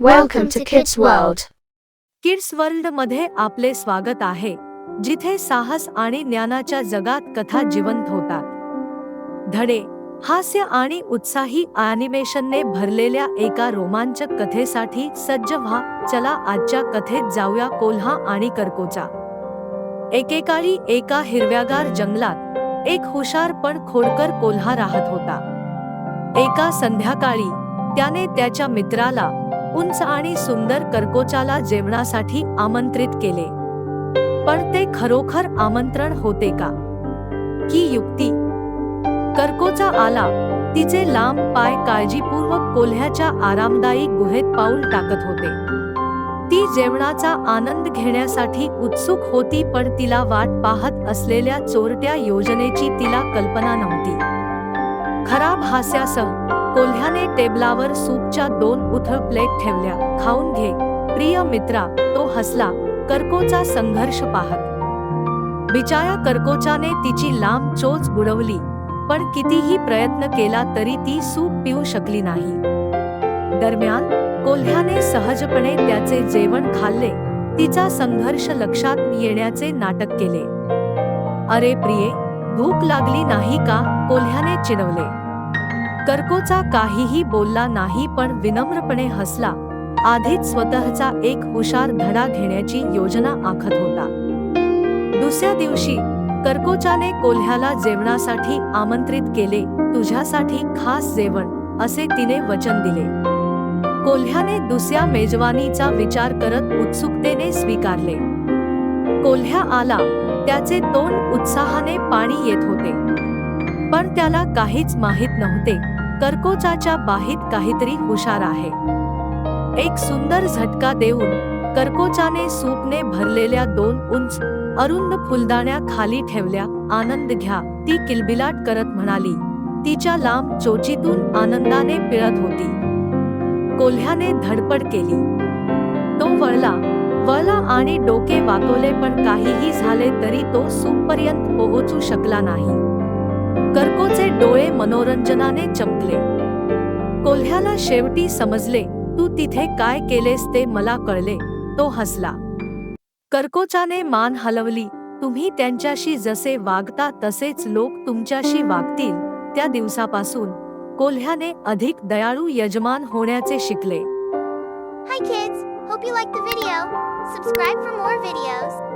Welcome to kids world kids वर्ल्डमध्ये आपले स्वागत आहे जिथे साहस आणि ज्ञानाच्या जगात कथा जिवंत होतात. धडे हास्य आणि उत्साही अॅनिमेशनने भरलेल्या एका रोमांचक कथेसाठी सज्ज व्हा चला आजच्या कथेत जाऊया कोल्हा आणि करकोचा. एकेकाळी एका हिरव्यागार जंगलात एक हुशार पण खोडकर कोल्हा राहत होता. एका संध्याकाळी त्याने त्याच्या मित्राला उंच आणि सुंदर कर्कोचाला जेवणासाठी आमंत्रित केले. पण ते खरोखर आमंत्रण होते का? की युक्ती. कर्कोचा आला तिचे लांब पाय काळजीपूर्वक कोल्ह्याच्या आरामदायी गुहेत पाऊल टाकत होते. ती जेवणाचा आनंद घेण्यासाठी उत्सुक होती पण तिला वाट पाहत असलेल्या चोरट्या योजनेची तिला कल्पना नव्हती. खराब हास्यासह कोल्ह्याने टेबलावर सूपच्या दोन उथळ प्लेट ठेवल्या. खाऊन घे. प्रिय मित्रा तो हसला. कर्कोचा संघर्ष पाहत. बिचाया कर्कोचाने तिची लांब चोच बुडवली. पण कितीही प्रयत्न केला तरी ती सूप पिऊ शकली नाही. दरम्यान कोल्ह्याने सहजपणे त्याचे जेवण खाल्ले. तिचा संघर्ष लक्षात येण्याचे नाटक केले. अरे प्रिये भूक लागली नाही का? कोल्ह्याने चिडवले. कर्कोचा काहीही बोलला नाही पण विनम्रपणे हसला. आधीच स्वतःचा एक हुशार धडा घेण्याची योजना आखत होता. दुसऱ्या दिवशी कर्कोचाने कोल्ह्याला जेवणासाठी आमंत्रित केले तुझ्यासाठी खास जेवण असे तिने वचन दिले. कोल्ह्याने दुसऱ्या मेजवानीचा विचार करत उत्सुकतेने स्वीकारले. कोल्ह्या आला त्याचे तोंड उत्साहाने पाणी येत होते. पण त्याला काहीच माहीत नव्हते. कर्कोचाच्या बाहीत काहीतरी हुशार आहे. एक सुंदर झटका देऊन कर्कोचाने सूपने भरलेल्या दोन उंच अरुंद फुलदाण्या खाली ठेवल्या आनंद घ्या ती किलबिलाट करत म्हणाली. तिच्या लांब चोचीतून आनंदाने पिळत होती. कोल्ह्याने धडपड केली. तो वळला. वळला आणि डोके वाकवले पण काहीही झाले तरी तो सूपपर्यंत पोहोचू शकला नाही. डोळे मनोरंजनाने चमकले. कोल्ह्याला शेवटी समजले तू तिथे काय केलेस ते मला कळले. तो हसला. कर्कोचाने मान हलवली तुम्ही त्यांच्याशी जसे वागता तसेच लोक तुमच्याशी वागतील. त्या दिवसापासून कोल्ह्याने अधिक दयाळू यजमान होण्याचे शिकले. Hi kids, hope you liked the video. Subscribe for more videos.